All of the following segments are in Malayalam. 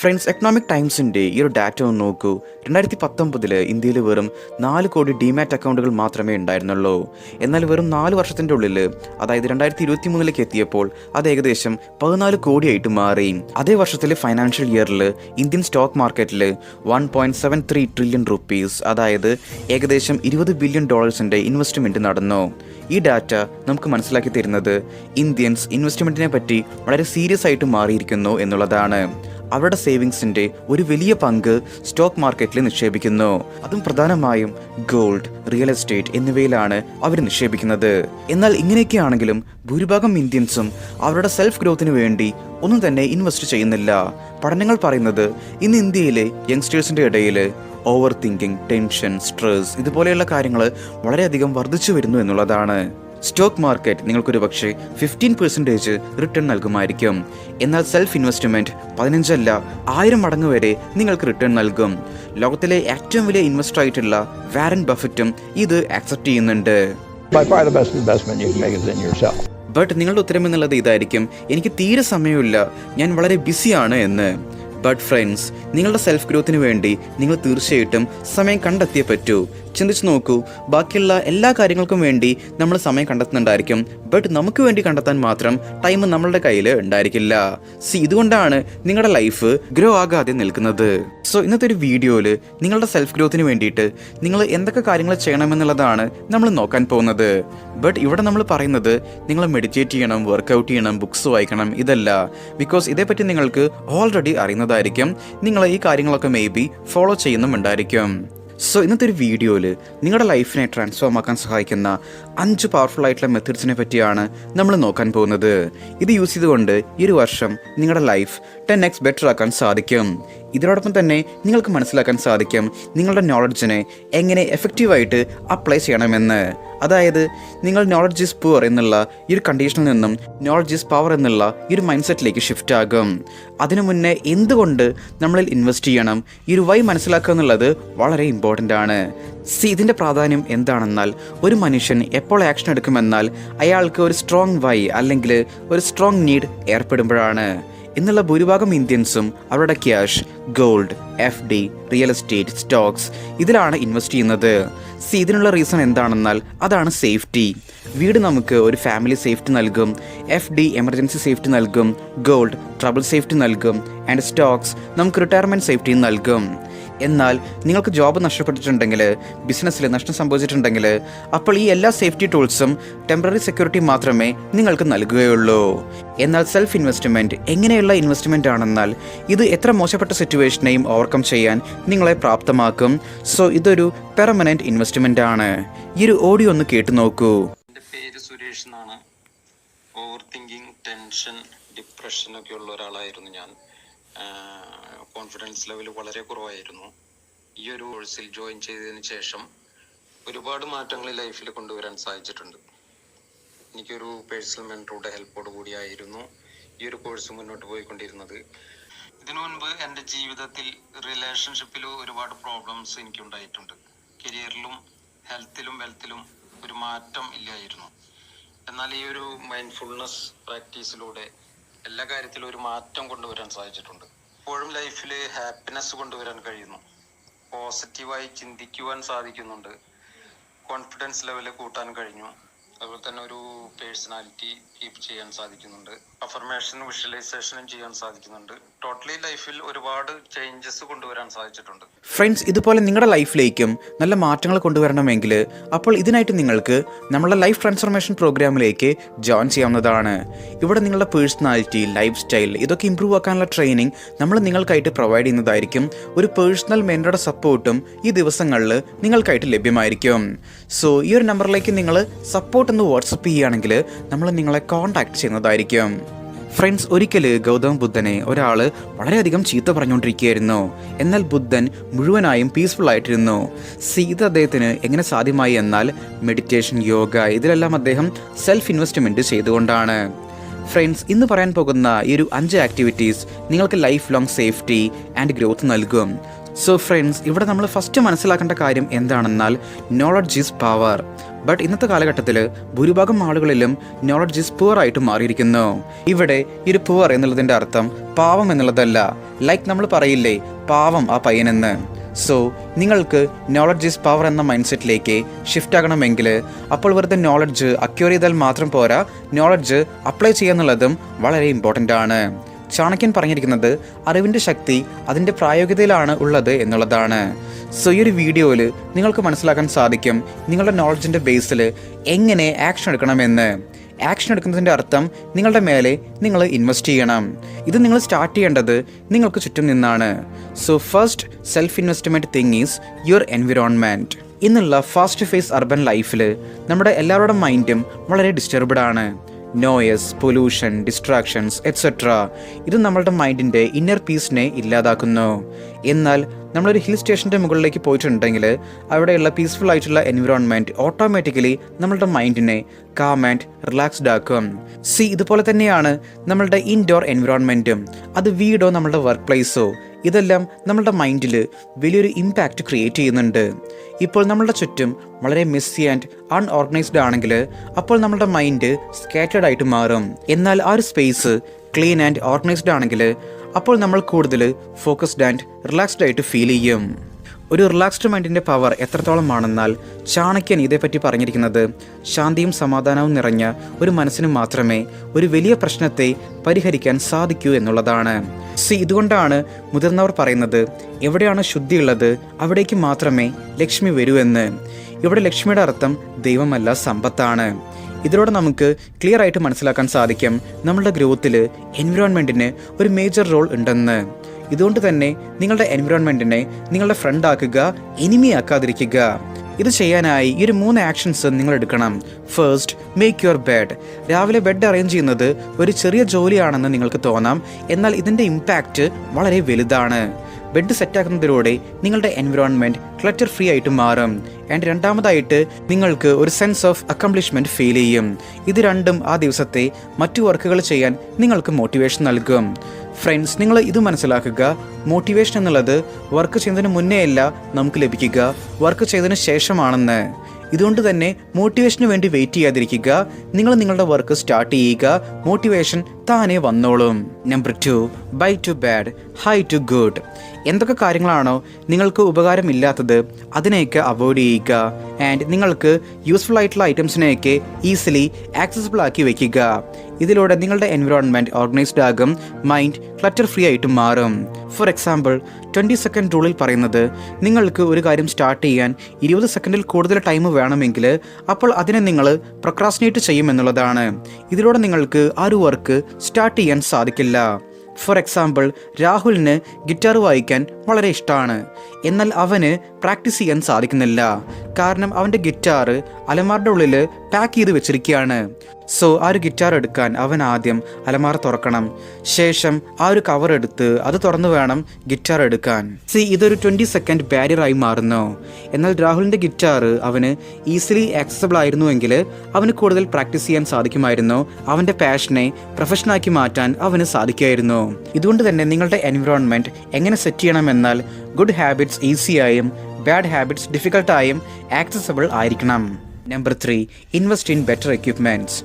ഫ്രണ്ട്സ് എക്കണോമിക് ടൈംസിന്റെ ഈ ഒരു ഡാറ്റ ഒന്ന് നോക്കൂ. രണ്ടായിരത്തി പത്തൊമ്പതിൽ ഇന്ത്യയിൽ വെറും നാല് കോടി ഡിമാറ്റ് അക്കൗണ്ടുകൾ മാത്രമേ ഉണ്ടായിരുന്നുള്ളൂ. എന്നാൽ വെറും നാല് വർഷത്തിന്റെ ഉള്ളിൽ അതായത് രണ്ടായിരത്തി ഇരുപത്തി മൂന്നിലേക്ക് എത്തിയപ്പോൾ അത് ഏകദേശം പതിനാല് കോടിയായിട്ട് മാറി. അതേ വർഷത്തിലെ ഫൈനാൻഷ്യൽ ഇയറിൽ ഇന്ത്യൻ സ്റ്റോക്ക് മാർക്കറ്റിൽ one point seven three trillion rupees അതായത് ഏകദേശം ഇരുപത് ബില്യൺ ഡോളേഴ്സിന്റെ ഇൻവെസ്റ്റ്മെന്റ് നടന്നു. ഈ ഡാറ്റ നമുക്ക് മനസ്സിലാക്കി തരുന്നത് ഇന്ത്യൻസ് ഇൻവെസ്റ്റ്മെന്റിനെ പറ്റി വളരെ സീരിയസ് ആയിട്ട് മാറിയിരിക്കുന്നു എന്നുള്ളതാണ്. അവരുടെ സേവിങ്സിന്റെ ഒരു വലിയ പങ്ക് സ്റ്റോക്ക് മാർക്കറ്റിൽ നിക്ഷേപിക്കുന്നു. അതും പ്രധാനമായും ഗോൾഡ് റിയൽ എസ്റ്റേറ്റ് എന്നിവയിലാണ് അവർ നിക്ഷേപിക്കുന്നത്. എന്നാൽ ഇങ്ങനെയൊക്കെയാണെങ്കിലും ഭൂരിഭാഗം ഇന്ത്യൻസും അവരുടെ സെൽഫ് ഗ്രോത്തിന് വേണ്ടി ഒന്നും തന്നെ ഇൻവെസ്റ്റ് ചെയ്യുന്നില്ല. പഠനങ്ങൾ പറയുന്നത് ഇന്ന് ഇന്ത്യയിലെ യങ്സ്റ്റേഴ്സിന്റെ ഇടയിൽ ഓവർ തിങ്കിങ് ടെൻഷൻ സ്ട്രെസ് ഇതുപോലെയുള്ള കാര്യങ്ങൾ വളരെയധികം വർദ്ധിച്ചു വരുന്നു എന്നുള്ളതാണ്. സ്റ്റോക്ക് മാർക്കറ്റ് നിങ്ങൾക്കൊരു പക്ഷേ ഫിഫ്റ്റീൻ പെർസെന്റേജ് റിട്ടേൺ നൽകുമായിരിക്കും. എന്നാൽ സെൽഫ് ഇൻവെസ്റ്റ്മെന്റ് പതിനഞ്ചല്ല ആയിരം മടങ്ങ് വരെ നിങ്ങൾക്ക് റിട്ടേൺ നൽകും. ലോകത്തിലെ ഏറ്റവും വലിയ ഇൻവെസ്റ്റർ ആയിട്ടുള്ള വാരൻ ബഫറ്റും ഇത് ആക്സെപ്റ്റ് ചെയ്യുന്നുണ്ട്. ബട്ട് നിങ്ങളുടെ ഉത്തരം എന്നുള്ളത് ഇതായിരിക്കും. എനിക്ക് തീരെ സമയമില്ല. ഞാൻ വളരെ ബിസിയാണ് എന്ന്. ബട്ട് ഫ്രണ്ട്സ് നിങ്ങളുടെ സെൽഫ് ഗ്രോത്തിന് വേണ്ടി നിങ്ങൾ തീർച്ചയായിട്ടും സമയം കണ്ടെത്തിയേ പറ്റൂ. ചിന്തിച്ച് നോക്കൂ ബാക്കിയുള്ള എല്ലാ കാര്യങ്ങൾക്കും വേണ്ടി നമ്മൾ സമയം കണ്ടെത്തുന്നുണ്ടായിരിക്കും. ബട്ട് നമുക്ക് വേണ്ടി കണ്ടെത്താൻ മാത്രം ടൈം നമ്മളുടെ കയ്യിൽ ഉണ്ടായിരിക്കില്ല. സി ഇതുകൊണ്ടാണ് നിങ്ങളുടെ ലൈഫ് ഗ്രോ ആകാതെ നിൽക്കുന്നത്. സോ ഇന്നത്തെ ഒരു വീഡിയോയിൽ നിങ്ങളുടെ സെൽഫ് ഗ്രോത്തിന് വേണ്ടിയിട്ട് നിങ്ങൾ എന്തൊക്കെ കാര്യങ്ങൾ ചെയ്യണമെന്നുള്ളതാണ് നമ്മൾ നോക്കാൻ പോകുന്നത്. ബട്ട് ഇവിടെ നമ്മൾ പറയുന്നത് നിങ്ങൾ മെഡിറ്റേറ്റ് ചെയ്യണം വർക്ക്ഔട്ട് ചെയ്യണം ബുക്സ് വായിക്കണം ഇതല്ല. ബിക്കോസ് ഇതേപ്പറ്റി നിങ്ങൾക്ക് ഓൾറെഡി അറിയുന്നതായിരിക്കും. നിങ്ങൾ ഈ കാര്യങ്ങളൊക്കെ മേ ബി ഫോളോ ചെയ്യുന്നുമുണ്ടായിരിക്കും. സോ ഇന്നത്തെ ഒരു വീഡിയോയിൽ നിങ്ങളുടെ ലൈഫിനെ ട്രാൻസ്ഫോം ആക്കാൻ സഹായിക്കുന്ന അഞ്ച് പവർഫുൾ ആയിട്ടുള്ള മെത്തേഡ്സിനെ പറ്റിയാണ് നമ്മൾ നോക്കാൻ പോകുന്നത്. ഇത് യൂസ് ചെയ്തുകൊണ്ട് ഈ ഒരു വർഷം നിങ്ങളുടെ ലൈഫ് ടെൻ എക്സ് ബെറ്റർ ആക്കാൻ സാധിക്കും. ഇതിനോടൊപ്പം തന്നെ നിങ്ങൾക്ക് മനസ്സിലാക്കാൻ സാധിക്കും നിങ്ങളുടെ നോളജിനെ എങ്ങനെ എഫക്റ്റീവായിട്ട് അപ്ലൈ ചെയ്യണമെന്ന്. അതായത് നിങ്ങൾ നോളജ് ഈസ് പുവർ എന്നുള്ള ഈ ഒരു കണ്ടീഷനിൽ നിന്നും നോളജ് ഈസ് പവർ എന്നുള്ള ഈ ഒരു മൈൻഡ് സെറ്റിലേക്ക് ഷിഫ്റ്റ് ആകും. അതിനു മുന്നേ എന്തുകൊണ്ട് നമ്മളിൽ ഇൻവെസ്റ്റ് ചെയ്യണം? ഈ ഒരു വൈ മനസ്സിലാക്കുക എന്നുള്ളത് വളരെ ഇമ്പോർട്ടന്റ് ആണ്. സി ഇതിന്റെ പ്രാധാന്യം എന്താണെന്നാൽ ഒരു മനുഷ്യൻ എപ്പോൾ ആക്ഷൻ എടുക്കുമെന്നാൽ അയാൾക്ക് ഒരു സ്ട്രോങ് വൈ അല്ലെങ്കിൽ ഒരു സ്ട്രോങ് നീഡ് ഏർപ്പെടുമ്പോഴാണ്. ഇന്നുള്ള ഭൂരിഭാഗം ഇന്ത്യൻസും അവരുടെ cash gold F D real estate stocks ഇതിലാണ് ഇൻവെസ്റ്റ് ചെയ്യുന്നത്. സി ഇതിനുള്ള റീസൺ എന്താണെന്നാൽ അതാണ് സേഫ്റ്റി വീട് നമുക്ക് ഒരു ഫാമിലി സേഫ്റ്റി നൽകും എഫ് ഡി എമർജൻസി സേഫ്റ്റി നൽകും ഗോൾഡ് ട്രബിൾ സേഫ്റ്റി നൽകും ആൻഡ് സ്റ്റോക്സ് നമുക്ക് റിട്ടയർമെന്റ് സേഫ്റ്റിയും നൽകും. എന്നാൽ നിങ്ങൾക്ക് ജോബ് നഷ്ടപ്പെട്ടിട്ടുണ്ടെങ്കിൽ ബിസിനസ്സിൽ നഷ്ടം സംഭവിച്ചിട്ടുണ്ടെങ്കിൽ അപ്പോൾ ഈ എല്ലാ സേഫ്റ്റി ടൂൾസും ടെമ്പററി സെക്യൂരിറ്റി മാത്രമേ നിങ്ങൾക്ക് നൽകുകയുള്ളൂ. എന്നാൽ സെൽഫ് ഇൻവെസ്റ്റ്മെന്റ് എങ്ങനെയുള്ള ഇൻവെസ്റ്റ്മെന്റ് ആണെന്നാൽ ഇത് എത്ര മോശപ്പെട്ട സിറ്റുവേഷനെയും ഓവർകം ചെയ്യാൻ നിങ്ങളെ പ്രാപ്തമാക്കും. സോ ഇതൊരു പെർമനന്റ് ഇൻവെസ്റ്റ്മെന്റ് ആണ്. ഈ ഒരു ഓഡിയോ ഒന്ന് കേട്ടു നോക്കൂ. എന്റെ പേര് സുരേഷ് എന്നാണ്. ഓവർ ടെൻഷൻ ഡിപ്രഷൻ ഒക്കെ ഉള്ള ഒരാളായിരുന്നു ഞാൻ. കോൺഫിഡൻസ് ലെവൽ വളരെ കുറവായിരുന്നു. ഈ ഒരു കോഴ്സിൽ ജോയിൻ ചെയ്തതിന് ശേഷം ഒരുപാട് മാറ്റങ്ങൾ ലൈഫിൽ കൊണ്ടുവരാൻ സാധിച്ചിട്ടുണ്ട്. എനിക്കൊരു പേഴ്സണൽ മെന്ററുടെ ഹെൽപ്പോട് കൂടിയായിരുന്നു ഈ ഒരു കോഴ്സ് മുന്നോട്ട് പോയിക്കൊണ്ടിരുന്നത്. ഇതിനു മുൻപ് എന്റെ ജീവിതത്തിൽ റിലേഷൻഷിപ്പിൽ ഒരുപാട് പ്രോബ്ലംസ് എനിക്കുണ്ടായിട്ടുണ്ട്. കരിയറിലും ഹെൽത്തിലും വെൽത്തിലും ഒരു മാറ്റം ഇല്ലായിരുന്നു. എന്നാൽ ഈ ഒരു മൈൻഡ്ഫുൾനെസ് പ്രാക്ടീസിലൂടെ എല്ലാ കാര്യത്തിലും ഒരു മാറ്റം കൊണ്ടുവരാൻ സാധിച്ചിട്ടുണ്ട്. ഇപ്പോഴും ലൈഫിൽ ഹാപ്പിനെസ് കൊണ്ടുവരാൻ കഴിയുന്നു. പോസിറ്റീവായി ചിന്തിക്കുവാൻ സാധിക്കുന്നുണ്ട്. കോൺഫിഡൻസ് ലെവൽ കൂട്ടാൻ കഴിഞ്ഞു. അതുപോലെ തന്നെ ഒരു പേഴ്സണാലിറ്റി കീപ്പ് ചെയ്യാൻ സാധിക്കുന്നുണ്ട്. അഫർമേഷൻ വിഷ്വലൈസേഷനും ചെയ്യാൻ സാധിക്കുന്നുണ്ട്. ടോട്ടലി ലൈഫിൽ ഒരുപാട് ചേഞ്ചസ് കൊണ്ടുവരാൻ സാധിച്ചിട്ടുണ്ട്. ഫ്രണ്ട്സ് ഇതുപോലെ നിങ്ങളുടെ ലൈഫിലേക്കും നല്ല മാറ്റങ്ങൾ കൊണ്ടുവരണമെങ്കിൽ അപ്പോൾ ഇതിനായിട്ട് നിങ്ങൾക്ക് നമ്മളുടെ ലൈഫ് ട്രാൻസ്ഫോർമേഷൻ പ്രോഗ്രാമിലേക്ക് ജോയിൻ ചെയ്യാവുന്നതാണ്. ഇവിടെ നിങ്ങളുടെ പേഴ്സണാലിറ്റി ലൈഫ് സ്റ്റൈൽ ഇതൊക്കെ ഇമ്പ്രൂവ് ആക്കാനുള്ള ട്രെയിനിങ് നമ്മൾ നിങ്ങൾക്കായിട്ട് പ്രൊവൈഡ് ചെയ്യുന്നതായിരിക്കും. ഒരു പേഴ്സണൽ മെന്ററുടെ സപ്പോർട്ടും ഈ ദിവസങ്ങളിൽ നിങ്ങൾക്കായിട്ട് ലഭ്യമായിരിക്കും. സോ ഈ ഒരു നമ്പറിലേക്ക് നിങ്ങൾ സപ്പോർട്ട് എന്ന് വാട്സപ്പ് ചെയ്യുകയാണെങ്കിൽ നമ്മൾ നിങ്ങളെ കോൺടാക്ട് ചെയ്യുന്നതായിരിക്കും. ഫ്രണ്ട്സ് ഒരിക്കൽ ഗൗതം ബുദ്ധനെ ഒരാൾ വളരെയധികം ചീത്ത പറഞ്ഞുകൊണ്ടിരിക്കുകയായിരുന്നു. എന്നാൽ ബുദ്ധൻ മുഴുവനായും പീസ്ഫുൾ ആയിട്ടിരുന്നു. സീത അദ്ദേഹത്തിന് എങ്ങനെ സാധ്യമായി എന്നാൽ മെഡിറ്റേഷൻ യോഗ ഇതിലെല്ലാം അദ്ദേഹം സെൽഫ് ഇൻവെസ്റ്റ്മെന്റ് ചെയ്തുകൊണ്ടാണ്. ഫ്രണ്ട്സ് ഇന്ന് പറയാൻ പോകുന്ന ഈ ഒരു അഞ്ച് ആക്ടിവിറ്റീസ് നിങ്ങൾക്ക് lifelong safety and growth നൽകും. സോ ഫ്രണ്ട്സ് ഇവിടെ നമ്മൾ ഫസ്റ്റ് മനസ്സിലാക്കേണ്ട കാര്യം എന്താണെന്നാൽ നോളജ് ഈസ് പവർ ബട്ട് ഇന്നത്തെ കാലഘട്ടത്തിൽ ഭൂരിഭാഗം ആളുകളിലും നോളജ് ഇസ് പുവർ ആയിട്ട് മാറിയിരിക്കുന്നു. ഇവിടെ ഇരു പുവർ എന്നുള്ളതിന്റെ അർത്ഥം പാവം എന്നുള്ളതല്ല. ലൈക്ക് നമ്മൾ പറയില്ലേ പാവം ആ പയ്യനെന്ന്. സോ നിങ്ങൾക്ക് നോളജ് ഈസ് പവർ എന്ന മൈൻഡ് സെറ്റിലേക്ക് ഷിഫ്റ്റ് ആകണമെങ്കിൽ അപ്പോൾ വെറുതെ നോളജ് അക്യൂർ ചെയ്താൽ മാത്രം പോരാ നോളജ് അപ്ലൈ ചെയ്യാന്നുള്ളതും വളരെ ഇമ്പോർട്ടന്റ് ആണ്. ചാണക്യൻ പറഞ്ഞിരിക്കുന്നത് അറിവിന്റെ ശക്തി അതിന്റെ പ്രായോഗികതയിലാണ് ഉള്ളത് എന്നുള്ളതാണ്. സോ ഈ ഒരു വീഡിയോയിൽ നിങ്ങൾക്ക് മനസ്സിലാക്കാൻ സാധിക്കും നിങ്ങളുടെ നോളജിന്റെ ബേസിൽ എങ്ങനെ ആക്ഷൻ എടുക്കണമെന്ന്. ആക്ഷൻ എടുക്കുന്നതിന്റെ അർത്ഥം നിങ്ങളുടെ മേലെ നിങ്ങൾ ഇൻവെസ്റ്റ് ചെയ്യണം. ഇത് നിങ്ങൾ സ്റ്റാർട്ട് ചെയ്യേണ്ടത് നിങ്ങൾക്ക് ചുറ്റും നിന്നാണ്. So first self investment thing is your environment ഇന്നുള്ള ഫാസ്റ്റ് ഫേസ് അർബൻ ലൈഫിൽ നമ്മുടെ എല്ലാവരുടെ മൈൻഡും വളരെ ഡിസ്റ്റർബ്ഡ് ആണ്. നോയസ് പൊല്യൂഷൻ ഡിസ്ട്രാക്ഷൻസ് എറ്റ്സെട്ര ഇത് നമ്മളുടെ മൈൻഡിന്റെ ഇന്നർ പീസിനെ ഇല്ലാതാക്കുന്നു. എന്നാൽ നമ്മളൊരു ഹിൽ സ്റ്റേഷന്റെ മുകളിലേക്ക് പോയിട്ടുണ്ടെങ്കിൽ അവിടെയുള്ള പീസ്ഫുൾ ആയിട്ടുള്ള എൻവിറോൺമെന്റ് ഓട്ടോമാറ്റിക്കലി നമ്മളുടെ മൈൻഡിനെ കാം ആൻഡ് റിലാക്സ്ഡ് ആക്കും. സി ഇതുപോലെ തന്നെയാണ് നമ്മളുടെ ഇൻഡോർ എൻവിറോൺമെന്റും അത് വീടോ നമ്മളുടെ വർക്ക് പ്ലേസോ ഇതെല്ലാം നമ്മളുടെ മൈൻഡിൽ വലിയൊരു ഇമ്പാക്റ്റ് ക്രിയേറ്റ് ചെയ്യുന്നുണ്ട്. ഇപ്പോൾ നമ്മളുടെ ചുറ്റും വളരെ മെസ്സി ആൻഡ് അൺഓർഗനൈസ്ഡ് ആണെങ്കിൽ അപ്പോൾ നമ്മളുടെ മൈൻഡ് സ്കാറ്റേഡ് ആയിട്ട് മാറും. എന്നാൽ ആ ഒരു സ്പേസ് ക്ലീൻ ആൻഡ് ഓർഗനൈസ്ഡ് ആണെങ്കിൽ അപ്പോൾ നമ്മൾ കൂടുതൽ ഫോക്കസ്ഡ് ആൻഡ് റിലാക്സ്ഡ് ആയിട്ട് ഫീൽ ചെയ്യും. ഒരു റിലാക്സ്ഡ് മൈൻഡിന്റെ പവർ എത്രത്തോളം ആണെന്നാൽ ചാണക്യൻ ഇതേപ്പറ്റി പറഞ്ഞിരിക്കുന്നത് ശാന്തിയും സമാധാനവും നിറഞ്ഞ ഒരു മനസ്സിന് മാത്രമേ ഒരു വലിയ പ്രശ്നത്തെ പരിഹരിക്കാൻ സാധിക്കൂ എന്നുള്ളതാണ്. സി ഇതുകൊണ്ടാണ് മുതിർന്നവർ പറയുന്നത് എവിടെയാണ് ശുദ്ധിയുള്ളത് അവിടേക്ക് മാത്രമേ ലക്ഷ്മി വരൂ എന്ന്. ഇവിടെ ലക്ഷ്മിയുടെ അർത്ഥം ദൈവമല്ല സമ്പത്താണ്. ഇതിലൂടെ നമുക്ക് ക്ലിയർ ആയിട്ട് മനസ്സിലാക്കാൻ സാധിക്കും നമ്മളുടെ ഗ്രോത്തിൽ എൻവിറോൺമെന്റിന് ഒരു മേജർ റോൾ ഉണ്ടെന്ന്. ഇതുകൊണ്ട് തന്നെ നിങ്ങളുടെ എൻവിറോൺമെന്റിനെ നിങ്ങളുടെ ഫ്രണ്ട് ആക്കുക എനിമി ആക്കാതിരിക്കുക. ഇത് ചെയ്യാനായി ഈ ഒരു മൂന്ന് ആക്ഷൻസ് നിങ്ങൾ എടുക്കണം. ഫസ്റ്റ് മേക്ക് യുവർ ബെഡ് രാവിലെ ബെഡ് അറേഞ്ച് ചെയ്യുന്നത് ഒരു ചെറിയ ജോലിയാണെന്ന് നിങ്ങൾക്ക് തോന്നാം. എന്നാൽ ഇതിന്റെ ഇമ്പാക്റ്റ് വളരെ വലുതാണ്. ബെഡ് സെറ്റാക്കുന്നതിലൂടെ നിങ്ങളുടെ എൻവിറോൺമെന്റ് ക്ലറ്റർ ഫ്രീ ആയിട്ട് മാറും. ആൻഡ് രണ്ടാമതായിട്ട് നിങ്ങൾക്ക് ഒരു സെൻസ് ഓഫ് അക്കംപ്ലിഷ്മെന്റ് ഫീൽ ചെയ്യും. ഇത് രണ്ടും ആ ദിവസത്തെ മറ്റു വർക്കുകൾ ചെയ്യാൻ നിങ്ങൾക്ക് മോട്ടിവേഷൻ നൽകും. ഫ്രണ്ട്സ് നിങ്ങൾ ഇത് മനസ്സിലാക്കുക. മോട്ടിവേഷൻ എന്നുള്ളത് വർക്ക് ചെയ്യുന്നതിന് മുന്നേ അല്ല നമുക്ക് ലഭിക്കുക. വർക്ക് ചെയ്തതിന് ശേഷമാണെന്ന്. ഇതുകൊണ്ട് തന്നെ മോട്ടിവേഷന് വേണ്ടി വെയിറ്റ് ചെയ്യാതിരിക്കുക. നിങ്ങൾ നിങ്ങളുടെ വർക്ക് സ്റ്റാർട്ട് ചെയ്യുക. മോട്ടിവേഷൻ താനെ വന്നോളും. Number two bye to bad hi to good എന്തൊക്കെ കാര്യങ്ങളാണോ നിങ്ങൾക്ക് ഉപകാരമില്ലാത്തത് അതിനെയൊക്കെ അവോയ്ഡ് ചെയ്യുക. ആൻഡ് നിങ്ങൾക്ക് യൂസ്ഫുൾ ആയിട്ടുള്ള ഐറ്റംസിനെയൊക്കെ ഈസിലി ആക്സസിബിൾ ആക്കി വയ്ക്കുക ഇതിലൂടെ നിങ്ങളുടെ എൻവിറോൺമെന്റ് ഓർഗനൈസ്ഡ് ആകും മൈൻഡ് ക്ലറ്റർ ഫ്രീ ആയിട്ട് മാറും. ഫോർ എക്സാമ്പിൾ ട്വന്റി സെക്കൻഡ് റൂളിൽ പറയുന്നത് നിങ്ങൾക്ക് ഒരു കാര്യം സ്റ്റാർട്ട് ചെയ്യാൻ ഇരുപത് സെക്കൻഡിൽ കൂടുതൽ ടൈം വേണമെങ്കിൽ അപ്പോൾ അതിനെ നിങ്ങൾ പ്രൊക്രാസിനേറ്റ് ചെയ്യുമെന്നുള്ളതാണ്. ഇതിലൂടെ നിങ്ങൾക്ക് ആ ഒരു വർക്ക് സ്റ്റാർട്ട് ചെയ്യാൻ സാധിക്കില്ല. ഫോർ എക്സാമ്പിൾ രാഹുലിന് ഗിറ്റാർ വായിക്കാൻ വളരെ ഇഷ്ടമാണ്. എന്നാൽ അവന് പ്രാക്ടീസ് ചെയ്യാൻ സാധിക്കുന്നില്ല. കാരണം അവന്റെ ഗിറ്റാർ അലമാരുടെ ഉള്ളിൽ പാക്ക് ചെയ്ത് വെച്ചിരിക്കുകയാണ്. സോ ആ ഒരു ഗിറ്റാർ എടുക്കാൻ അവൻ ആദ്യം അലമാര തുറക്കണം. ശേഷം ആ ഒരു കവർ എടുത്ത് അത് തുറന്നു വേണം ഗിറ്റാർ എടുക്കാൻ. സി ഇതൊരു ട്വന്റി സെക്കൻഡ് ബാരിയറായി മാറുന്നു. എന്നാൽ രാഹുലിന്റെ ഗിറ്റാർ അവന് ഈസിലി ആക്സസബിൾ ആയിരുന്നുവെങ്കിൽ അവന് കൂടുതൽ പ്രാക്ടീസ് ചെയ്യാൻ സാധിക്കുമായിരുന്നു. അവന്റെ പാഷനെ പ്രൊഫഷനാക്കി മാറ്റാൻ അവന് സാധിക്കുമായിരുന്നു ഇതുകൊണ്ട് തന്നെ നിങ്ങളുടെ എൻവിറോൺമെന്റ് എങ്ങനെ സെറ്റ് ചെയ്യണമെന്നാൽ ഗുഡ് ഹാബിറ്റ്സ് ഈസിയായും ബാഡ് ഹാബിറ്റ്സ് ഡിഫിക്കൽട്ടായും ആക്സസബിൾ ആയിരിക്കണം. Number three invest in better equipments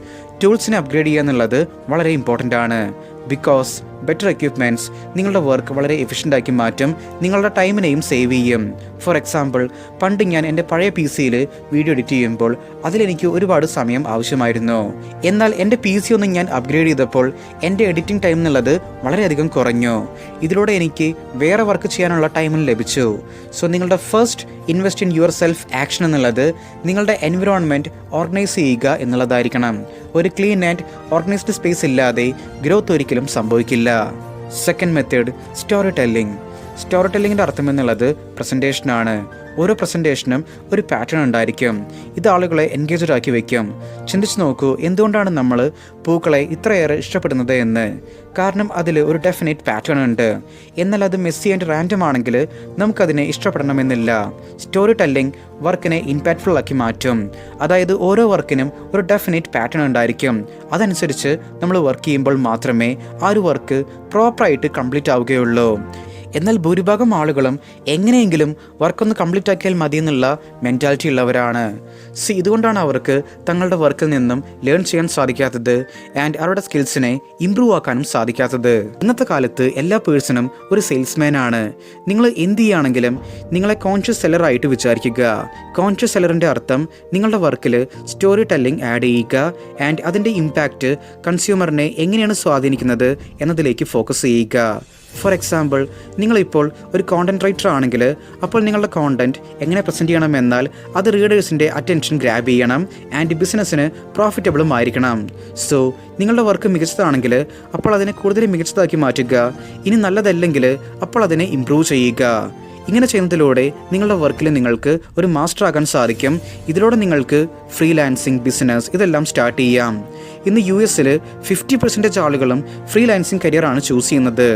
ടൂൾസിനെ upgrade ചെയ്യുക എന്നുള്ളത് വളരെ ഇമ്പോർട്ടന്റ് ആണ്. ബിക്കോസ് ബെറ്റർ എക്യുപ്മെന്റ്സ് നിങ്ങളുടെ വർക്ക് വളരെ എഫിഷ്യന്റ് ആക്കി മാറ്റും നിങ്ങളുടെ ടൈമിനെയും സേവ് ചെയ്യും. ഫോർ എക്സാമ്പിൾ പണ്ട് ഞാൻ എന്റെ പഴയ പി സിയിൽ വീഡിയോ എഡിറ്റ് ചെയ്യുമ്പോൾ അതിലെനിക്ക് ഒരുപാട് സമയം ആവശ്യമായിരുന്നു. എന്നാൽ എന്റെ പി സി ഒന്ന് ഞാൻ അപ്ഗ്രേഡ് ചെയ്തപ്പോൾ എന്റെ എഡിറ്റിംഗ് ടൈം എന്നുള്ളത് വളരെയധികം കുറഞ്ഞു. ഇതിലൂടെ എനിക്ക് വേറെ വർക്ക് ചെയ്യാനുള്ള ടൈമും ലഭിച്ചു. സോ നിങ്ങളുടെ first invest in yourself action എന്നുള്ളത് നിങ്ങളുടെ എൻവിറോൺമെന്റ് ഓർഗനൈസ് ചെയ്യുക എന്നുള്ളതായിരിക്കണം. ഒരു ക്ലീൻ ആൻഡ് ഓർഗനൈസ്ഡ് സ്പേസ് ഇല്ലാതെ ഗ്രോത്ത് ഒരിക്കലും സംഭവിക്കില്ല. Second method story telling story ടെല്ലിങ്ങിന്റെ അർത്ഥം എന്നുള്ളത് പ്രസന്റേഷനാണ് ഓരോ പ്രസന്റേഷനും ഒരു പാറ്റേൺ ഉണ്ടായിരിക്കും. ഇത് ആളുകളെ എൻഗേജഡ് ആക്കി വയ്ക്കും. ചിന്തിച്ചു നോക്കൂ എന്തുകൊണ്ടാണ് നമ്മൾ പൂക്കളെ ഇത്രയേറെ ഇഷ്ടപ്പെടുന്നത് എന്ന്? കാരണം അതിൽ ഒരു ഡെഫിനറ്റ് പാറ്റേൺ ഉണ്ട്. എന്നാൽ അത് മെസ്സി ആൻഡ് റാൻഡം ആണെങ്കിൽ നമുക്കതിനെ ഇഷ്ടപ്പെടണമെന്നില്ല. സ്റ്റോറി ടെല്ലിംഗ് വർക്കിനെ ഇമ്പാക്റ്റ്ഫുൾ ആക്കി മാറ്റും. അതായത് ഓരോ വർക്കിനും ഒരു ഡെഫിനറ്റ് പാറ്റേൺ ഉണ്ടായിരിക്കും. അതനുസരിച്ച് നമ്മൾ വർക്ക് ചെയ്യുമ്പോൾ മാത്രമേ ആ ഒരു വർക്ക് പ്രോപ്പറായിട്ട് കംപ്ലീറ്റ് ആവുകയുള്ളൂ. എന്നാൽ ഭൂരിഭാഗം ആളുകളും എങ്ങനെയെങ്കിലും വർക്കൊന്ന് കംപ്ലീറ്റ് ആക്കിയാൽ മതി എന്നുള്ള മെന്റാലിറ്റി ഉള്ളവരാണ്. സി ഇതുകൊണ്ടാണ് അവർക്ക് തങ്ങളുടെ വർക്കിൽ നിന്നും ലേൺ ചെയ്യാൻ സാധിക്കാത്തത് ആൻഡ് അവരുടെ സ്കിൽസിനെ ഇമ്പ്രൂവ് ആക്കാനും സാധിക്കാത്തത്. ഇന്നത്തെ കാലത്ത് എല്ലാ പേഴ്സണും ഒരു സെയിൽസ്മാൻ ആണ്. നിങ്ങൾ എന്ത് ചെയ്യുകയാണെങ്കിലും നിങ്ങളെ കോൺഷ്യസ് സെല്ലറായിട്ട് വിചാരിക്കുക. കോൺഷ്യസ് സെല്ലറിന്റെ അർത്ഥം നിങ്ങളുടെ വർക്കിൽ സ്റ്റോറി ടെല്ലിംഗ് ആഡ് ചെയ്യുക ആൻഡ് അതിന്റെ ഇമ്പാക്റ്റ് കൺസ്യൂമറിനെ എങ്ങനെയാണ് സ്വാധീനിക്കുന്നത് എന്നതിലേക്ക് ഫോക്കസ് ചെയ്യുക. ഫോർ എക്സാമ്പിൾ നിങ്ങളിപ്പോൾ ഒരു കോണ്ടന്റ് റൈറ്റർ ആണെങ്കിൽ അപ്പോൾ നിങ്ങളുടെ കോണ്ടന്റ് എങ്ങനെ പ്രസന്റ് ചെയ്യണം എന്നാൽ അത് റീഡേഴ്സിന്റെ അറ്റൻഷൻ ഗ്രാബ് ചെയ്യണം ആൻഡ് ബിസിനസ്സിന് പ്രോഫിറ്റബിളും ആയിരിക്കണം. സോ നിങ്ങളുടെ വർക്ക് മികച്ചതാണെങ്കിൽ അപ്പോൾ അതിനെ കൂടുതൽ മികച്ചതാക്കി മാറ്റുക. ഇനി നല്ലതല്ലെങ്കിൽ അപ്പോൾ അതിനെ ഇമ്പ്രൂവ് ചെയ്യുക. ഇങ്ങനെ ചെയ്യുന്നതിലൂടെ നിങ്ങളുടെ വർക്കിൽ നിങ്ങൾക്ക് ഒരു മാസ്റ്റർ ആകാൻ സാധിക്കും. ഇതിലൂടെ നിങ്ങൾക്ക് ഫ്രീലാൻസിങ് ബിസിനസ് ഇതെല്ലാം സ്റ്റാർട്ട് ചെയ്യാം. ഇന്ന് യു എസിൽ ഫിഫ്റ്റി പെർസെന്റേജ് ആളുകളും ഫ്രീലാൻസിങ് കരിയറാണ് ചൂസ് ചെയ്യുന്നത്.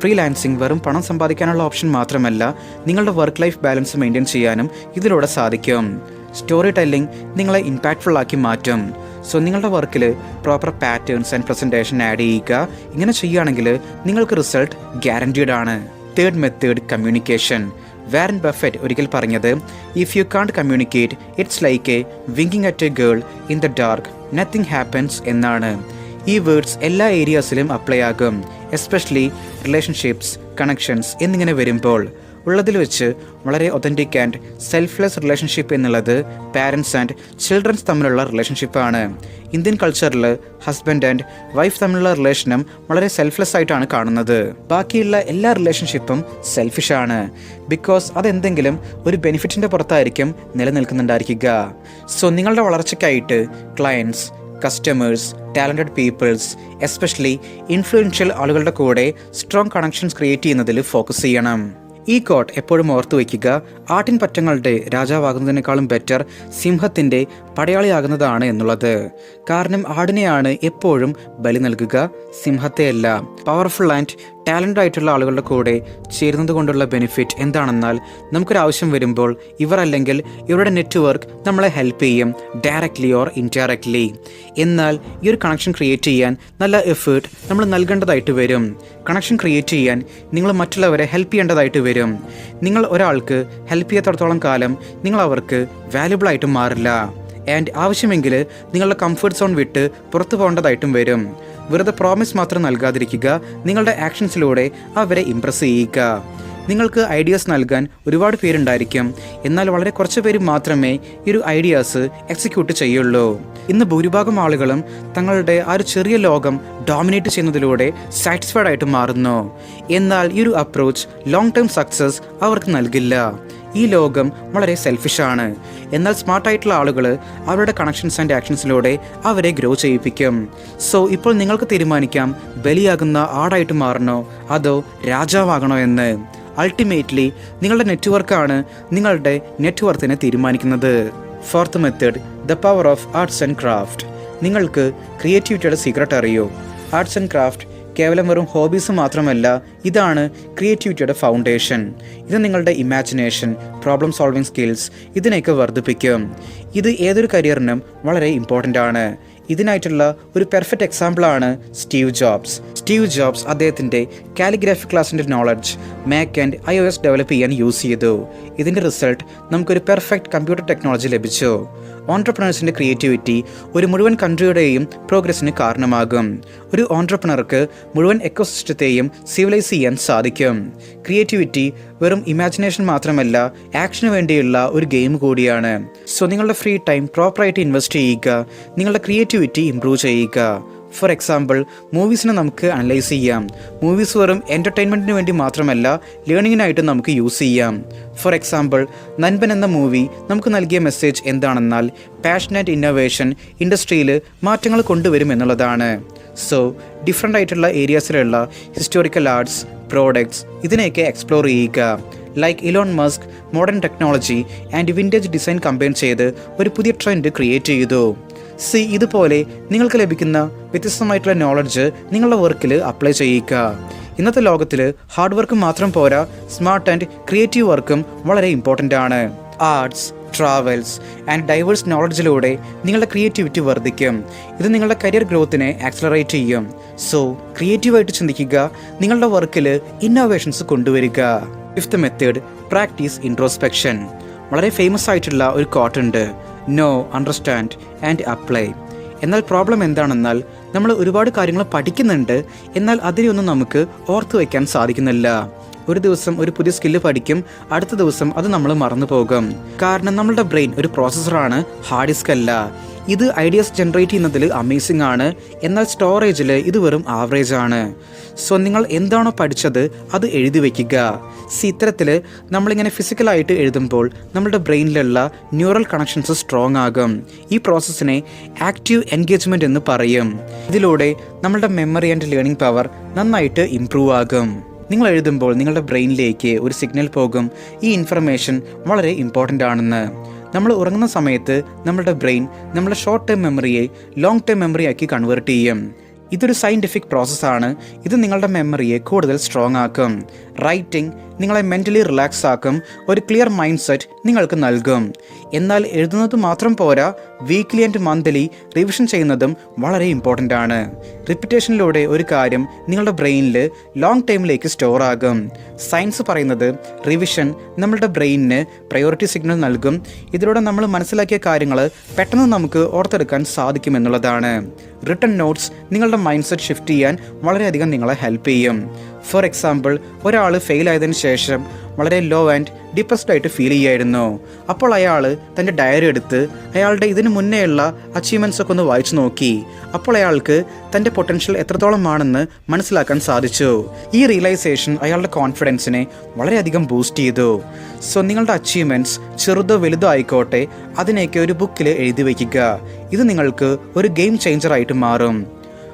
ഫ്രീലാൻസിങ് വെറും പണം സമ്പാദിക്കാനുള്ള ഓപ്ഷൻ മാത്രമല്ല നിങ്ങളുടെ വർക്ക് ലൈഫ് ബാലൻസ് മെയിന്റെയിൻ ചെയ്യാനും ഇതിലൂടെ സാധിക്കും. സ്റ്റോറി ടെല്ലിംഗ് നിങ്ങളെ ഇമ്പാക്റ്റ്ഫുൾ ആക്കി മാറ്റും. സോ നിങ്ങളുടെ വർക്കിൽ proper patterns and presentation add ചെയ്യുക. ഇങ്ങനെ ചെയ്യുകയാണെങ്കിൽ നിങ്ങൾക്ക് റിസൾട്ട് ഗ്യാരണ്ടീഡ് ആണ്. Third method communication Warren Buffett ഒരിക്കൽ പറഞ്ഞത് if you can't communicate it's like a winking at a girl in the dark nothing happens എന്നാണ്. ഈ വേർഡ്സ് എല്ലാ ഏരിയാസിലും അപ്ലൈ ആകും. എസ്പെഷ്യലി റിലേഷൻഷിപ്സ് കണക്ഷൻസ് എന്നിങ്ങനെ വരുമ്പോൾ ഉള്ളതിൽ വെച്ച് വളരെ ഒതന്റിക് ആൻഡ് സെൽഫ്ലെസ് റിലേഷൻഷിപ്പ് എന്നുള്ളത് പാരൻസ് ആൻഡ് ചിൽഡ്രൻസ് തമ്മിലുള്ള റിലേഷൻഷിപ്പാണ് ഇന്ത്യൻ കൾച്ചറിൽ ഹസ്ബൻഡ് ആൻഡ് വൈഫ് തമ്മിലുള്ള റിലേഷനും വളരെ സെൽഫ്ലെസ് ആയിട്ടാണ് കാണുന്നത്. ബാക്കിയുള്ള എല്ലാ റിലേഷൻഷിപ്പും സെൽഫിഷാണ് ബിക്കോസ് അതെന്തെങ്കിലും ഒരു ബെനിഫിറ്റിന്റെ പുറത്തായിരിക്കും നിലനിൽക്കുന്നുണ്ടായിരിക്കുക. സോ നിങ്ങളുടെ വളർച്ചയ്ക്കായിട്ട് clients customers talented peoples especially influential ആളുകളുടെ കൂടെ സ്ട്രോങ് കണക്ഷൻസ് ക്രിയേറ്റ് ചെയ്യുന്നതിൽ ഫോക്കസ് ചെയ്യണം. ഈ കോട്ട് എപ്പോഴും ഓർത്തു ആട്ടിൻ പറ്റങ്ങളുടെ രാജാവാകുന്നതിനേക്കാളും ബെറ്റർ സിംഹത്തിന്റെ പടയാളിയാകുന്നതാണ് എന്നുള്ളത്. കാരണം ആടിനെയാണ് എപ്പോഴും ബലി നൽകുക. സിംഹത്തെയല്ല പവർഫുൾ ആൻഡ് ടാലന്റ് ആയിട്ടുള്ള ആളുകളുടെ കൂടെ ചേരുന്നത് കൊണ്ടുള്ള ബെനിഫിറ്റ് എന്താണെന്നാൽ നമുക്കൊരാവശ്യം വരുമ്പോൾ ഇവർ അല്ലെങ്കിൽ ഇവരുടെ നെറ്റ്വർക്ക് നമ്മളെ ഹെൽപ്പ് ചെയ്യും ഡയറക്റ്റ്ലി ഓർ ഇൻഡയറക്റ്റ്ലി എന്നാൽ ഈ ഒരു കണക്ഷൻ ക്രിയേറ്റ് ചെയ്യാൻ നല്ല എഫേർട്ട് നമ്മൾ നൽകേണ്ടതായിട്ട് വരും. കണക്ഷൻ ക്രിയേറ്റ് ചെയ്യാൻ നിങ്ങൾ മറ്റുള്ളവരെ ഹെൽപ്പ് ചെയ്യേണ്ടതായിട്ട് വരും. നിങ്ങൾ ഒരാൾക്ക് ഹെൽപ്പ് ചെയ്യാത്തടത്തോളം കാലം നിങ്ങൾ അവർക്ക് വാല്യുബിൾ ആയിട്ട് മാറില്ല. ആൻഡ് ആവശ്യമെങ്കിൽ നിങ്ങളുടെ കംഫർട്ട് സോൺ വിട്ട് പുറത്തു പോകേണ്ടതായിട്ടും വരും. വെറുതെ പ്രോമിസ് മാത്രം നൽകാതിരിക്കുക നിങ്ങളുടെ ആക്ഷൻസിലൂടെ അവരെ ഇംപ്രസ് ചെയ്യുക. നിങ്ങൾക്ക് ഐഡിയാസ് നൽകാൻ ഒരുപാട് പേരുണ്ടായിരിക്കും. എന്നാൽ വളരെ കുറച്ച് പേര് മാത്രമേ ഈ ഒരു ഐഡിയാസ് എക്സിക്യൂട്ട് ചെയ്യുള്ളൂ. ഇന്ന് ഭൂരിഭാഗം ആളുകളും തങ്ങളുടെ ആ ഒരു ചെറിയ ലോകം ഡോമിനേറ്റ് ചെയ്യുന്നതിലൂടെ സാറ്റിസ്ഫൈഡ് ആയിട്ട് മാറുന്നു. എന്നാൽ ഈ ഒരു അപ്രോച്ച് ലോങ് ടേം സക്സസ് അവർക്ക് നൽകില്ല. ഈ ലോകം വളരെ സെൽഫിഷാണ് എന്നാൽ സ്മാർട്ടായിട്ടുള്ള ആളുകൾ അവരുടെ കണക്ഷൻസ് ആൻഡ് ആക്ഷൻസിലൂടെ അവരെ ഗ്രോ ചെയ്യിപ്പിക്കും. സോ ഇപ്പോൾ നിങ്ങൾക്ക് തീരുമാനിക്കാം ബലിയാകുന്ന ആടായിട്ട് മാറണോ? അതോ രാജാവാകണോ എന്ന്? അൾട്ടിമേറ്റ്ലി നിങ്ങളുടെ നെറ്റ്വർക്കാണ് നിങ്ങളുടെ നെറ്റ്വർത്തിനെ തീരുമാനിക്കുന്നത്. Fourth method the power of arts and craft നിങ്ങൾക്ക് ക്രിയേറ്റിവിറ്റിയുടെ സീക്രട്ട് അറിയോ? ആർട്സ് ആൻഡ് ക്രാഫ്റ്റ് കേവലം വെറും ഹോബീസ് മാത്രമല്ല ഇതാണ് ക്രിയേറ്റിവിറ്റിയുടെ ഫൗണ്ടേഷൻ ഇത് നിങ്ങളുടെ ഇമാജിനേഷൻ പ്രോബ്ലം സോൾവിംഗ് സ്കിൽസ് ഇതിനെയൊക്കെ വർദ്ധിപ്പിക്കും. ഇത് ഏതൊരു കരിയറിനും വളരെ ഇമ്പോർട്ടന്റ് ആണ്. ഇതിനായിട്ടുള്ള ഒരു പെർഫെക്റ്റ് എക്സാമ്പിളാണ് സ്റ്റീവ് ജോബ്സ് സ്റ്റീവ് ജോബ്സ് അദ്ദേഹത്തിന്റെ കാലിഗ്രാഫി ക്ലാസിന്റെ knowledge Mac and I O S develop ചെയ്യാൻ യൂസ് ചെയ്തു. ഇതിന്റെ റിസൾട്ട് നമുക്കൊരു പെർഫെക്റ്റ് കമ്പ്യൂട്ടർ ടെക്നോളജി ലഭിച്ചു. ഓൺട്രപ്രണേഴ്സിന്റെ ക്രിയേറ്റിവിറ്റി ഒരു മുഴുവൻ കൺട്രിയുടെയും പ്രോഗ്രസ്സിന് കാരണമാകും. ഒരു ഓൺട്രപ്രണർക്ക് മുഴുവൻ എക്കോസിസ്റ്റത്തെയും സിവിലൈസ് ചെയ്യാൻ സാധിക്കും. ക്രിയേറ്റിവിറ്റി വെറും ഇമാജിനേഷൻ മാത്രമല്ല ആക്ഷന് വേണ്ടിയുള്ള ഒരു ഗെയിം കൂടിയാണ്. സോ നിങ്ങളുടെ ഫ്രീ ടൈം പ്രോപ്പറായിട്ട് ഇൻവെസ്റ്റ് ചെയ്യുക നിങ്ങളുടെ ക്രിയേറ്റിവിറ്റി ഇംപ്രൂവ് ചെയ്യുക. ഫോർ എക്സാമ്പിൾ മൂവീസിനെ നമുക്ക് അനലൈസ് ചെയ്യാം. മൂവീസ് വെറും എന്റർടൈൻമെന്റിന് വേണ്ടി മാത്രമല്ല ലേണിങ്ങിനായിട്ട് നമുക്ക് യൂസ് ചെയ്യാം. ഫോർ എക്സാമ്പിൾ നൻപൻ എന്ന മൂവി നമുക്ക് നൽകിയ മെസ്സേജ് എന്താണെന്നാൽ പാഷനേറ്റ് ഇന്നോവേഷൻ ഇൻഡസ്ട്രിയിൽ മാറ്റങ്ങൾ കൊണ്ടുവരും എന്നുള്ളതാണ്. സോ ഡിഫറെന്റ് ആയിട്ടുള്ള ഏരിയാസിലുള്ള ഹിസ്റ്റോറിക്കൽ ആർട്സ് പ്രോഡക്ട്സ് ഇതിനെയൊക്കെ എക്സ്പ്ലോർ ചെയ്യുക. Like Elon Musk modern technology and vintage design combine ചെയ്ത് ഒരു പുതിയ ട്രെൻഡ് ക്രിയേറ്റ് ചെയ്തു. സി ഇതുപോലെ നിങ്ങൾക്ക് ലഭിക്കുന്ന വ്യത്യസ്തമായിട്ടുള്ള നോളജ് നിങ്ങളുടെ വർക്കിൽ അപ്ലൈ ചെയ്യുക. ഇന്നത്തെ ലോകത്തിൽ ഹാർഡ് വർക്ക് മാത്രം പോരാ സ്മാർട്ട് ആൻഡ് ക്രിയേറ്റീവ് വർക്കും വളരെ ഇമ്പോർട്ടന്റ് ആണ്. ആർട്സ് ട്രാവൽസ് ആൻഡ് ഡൈവേഴ്സ് നോളജിലൂടെ നിങ്ങളുടെ ക്രിയേറ്റിവിറ്റി വർദ്ധിക്കും. ഇത് നിങ്ങളുടെ കരിയർ ഗ്രോത്തിനെ ആക്സലറേറ്റ് ചെയ്യും. സോ ക്രിയേറ്റീവായിട്ട് ചിന്തിക്കുക നിങ്ങളുടെ വർക്കിൽ ഇന്നോവേഷൻസ് കൊണ്ടുവരിക. ഫിഫ്ത്ത് മെത്തേഡ് പ്രാക്ടീസ് ഇൻട്രോസ്പെക്ഷൻ വളരെ ഫേമസ് ആയിട്ടുള്ള ഒരു കോട്ടുണ്ട് നോ അണ്ടർസ്റ്റാൻഡ് ആൻഡ് അപ്ലൈ എന്നാൽ പ്രോബ്ലം എന്താണെന്നാൽ നമ്മൾ ഒരുപാട് കാര്യങ്ങൾ പഠിക്കുന്നുണ്ട്. എന്നാൽ അതിനെയൊന്നും നമുക്ക് ഓർത്തു വയ്ക്കാൻ സാധിക്കുന്നില്ല. ഒരു ദിവസം ഒരു പുതിയ സ്കില്ല് പഠിക്കും. അടുത്ത ദിവസം അത് നമ്മൾ മറന്നു പോകും കാരണം നമ്മളുടെ ബ്രെയിൻ ഒരു പ്രോസസ്സറാണ് ഹാർഡ് ഡിസ്ക് അല്ല. ഇത് ഐഡിയാസ് ജനറേറ്റ് ചെയ്യുന്നതിൽ അമേസിംഗ് ആണ്. എന്നാൽ സ്റ്റോറേജിൽ ഇത് വെറും ആവറേജ് ആണ്. സോ നിങ്ങൾ എന്താണോ പഠിച്ചത് അത് എഴുതി വയ്ക്കുക സി ഇത്തരത്തിൽ നമ്മളിങ്ങനെ ഫിസിക്കലായിട്ട് എഴുതുമ്പോൾ നമ്മുടെ ബ്രെയിനിലുള്ള ന്യൂറൽ കണക്ഷൻസ് സ്ട്രോങ് ആകും. ഈ പ്രോസസ്സിനെ ആക്റ്റീവ് എൻഗേജ്മെന്റ് എന്ന് പറയും. ഇതിലൂടെ നമ്മളുടെ മെമ്മറി ആൻഡ് ലേണിംഗ് പവർ നന്നായിട്ട് ഇംപ്രൂവ് ആകും. നിങ്ങൾ എഴുതുമ്പോൾ നിങ്ങളുടെ ബ്രെയിനിലേക്ക് ഒരു സിഗ്നൽ പോകും. ഈ ഇൻഫർമേഷൻ വളരെ ഇമ്പോർട്ടന്റ് ആണെന്ന്. നമ്മൾ ഉറങ്ങുന്ന സമയത്ത് നമ്മുടെ ബ്രെയിൻ നമ്മുടെ ഷോർട്ട് ടേം മെമ്മറിയെ ലോങ് ടേം മെമ്മറി ആക്കി കൺവേർട്ട് ചെയ്യും. ഇതൊരു സയന്റിഫിക് പ്രോസസ്സാണ് ഇത് നിങ്ങളുടെ മെമ്മറിയെ കൂടുതൽ സ്ട്രോങ് ആക്കും. റൈറ്റിംഗ് നിങ്ങളെ മെന്റലി റിലാക്സ് ആക്കും ഒരു ക്ലിയർ മൈൻഡ് സെറ്റ് നിങ്ങൾക്ക് നൽകും. എന്നാൽ എഴുതുന്നത് മാത്രം പോരാ വീക്ക്ലി ആൻഡ് മന്ത്ലി റിവിഷൻ ചെയ്യുന്നതും വളരെ ഇമ്പോർട്ടന്റ് ആണ്. റിപ്പിറ്റേഷനിലൂടെ ഒരു കാര്യം നിങ്ങളുടെ ബ്രെയിനിൽ ലോങ് ടൈമിലേക്ക് സ്റ്റോർ ആകും. സയൻസ് പറയുന്നത് റിവിഷൻ നമ്മളുടെ ബ്രെയിനിന് പ്രയോറിറ്റി സിഗ്നൽ നൽകും. ഇതിലൂടെ നമ്മൾ മനസ്സിലാക്കിയ കാര്യങ്ങൾ പെട്ടെന്ന് നമുക്ക് ഓർത്തെടുക്കാൻ സാധിക്കുമെന്നുള്ളതാണ് റിട്ടൺ നോട്ട്സ് നിങ്ങളുടെ മൈൻഡ് സെറ്റ് ഷിഫ്റ്റ് ചെയ്യാൻ വളരെയധികം നിങ്ങളെ ഹെൽപ്പ് ചെയ്യും. ഫോർ എക്സാമ്പിൾ ഒരാൾ ഫെയിൽ ആയതിനു ശേഷം വളരെ ലോ ആൻഡ് ഡിപ്രസ്ഡ് ആയിട്ട് ഫീൽ ചെയ്യായിരുന്നു അപ്പോൾ അയാൾ തന്റെ ഡയറി എടുത്ത് അയാളുടെ ഇതിനു മുന്നേയുള്ള അച്ചീവ്മെന്റ്സ് ഒക്കെ ഒന്ന് വായിച്ചു നോക്കി. അപ്പോൾ അയാൾക്ക് തന്റെ പൊട്ടൻഷ്യൽ എത്രത്തോളം ആണെന്ന് മനസ്സിലാക്കാൻ സാധിച്ചു. ഈ റിയലൈസേഷൻ അയാളുടെ കോൺഫിഡൻസിനെ വളരെയധികം ബൂസ്റ്റ് ചെയ്തു. സോ നിങ്ങളുടെ അച്ചീവ്മെന്റ്സ് ചെറുതോ വലുതോ ആയിക്കോട്ടെ അതിനെയൊക്കെ ഒരു ബുക്കിൽ എഴുതി വയ്ക്കുക. ഇത് നിങ്ങൾക്ക് ഒരു ഗെയിം ചേഞ്ചറായിട്ട് മാറും.